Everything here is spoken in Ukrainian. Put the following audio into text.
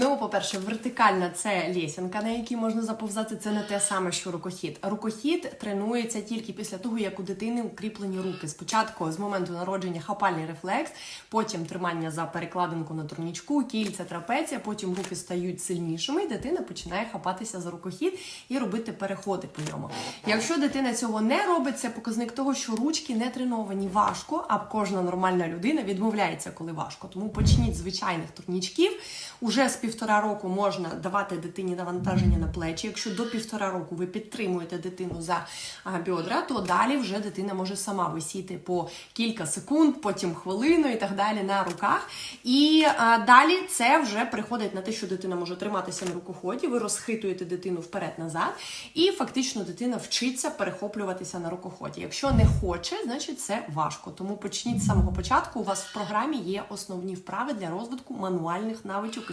Ну, по-перше, вертикальна це лесінка, на якій можна заповзати. Це не те саме, що рукохід. Рукохід тренується тільки після того, як у дитини укріплені руки. Спочатку з моменту народження хапальний рефлекс, потім тримання за перекладинку на турнічку, кільця, трапеція, потім руки стають сильнішими, і дитина починає хапатися за рукохід і робити переходи по ньому. Якщо дитина цього не робить, це показник того, що ручки не треновані важко, а кожна нормальна людина відмовляється, коли важко. Тому почніть звичайних турнічків. Уже з півтора року можна давати дитині навантаження на плечі. Якщо до півтора року ви підтримуєте дитину за а, бедра, то далі вже дитина може сама висіти по кілька секунд, потім хвилину і так далі на руках. І а, далі це вже приходить на те, що дитина може триматися на рукоході. Ви розхитуєте дитину вперед-назад, і фактично дитина вчиться перехоплюватися на рукоході. Якщо не хоче, значить це важко. Тому почніть з самого початку. У вас в програмі є основні вправи для розвитку мануальних навичок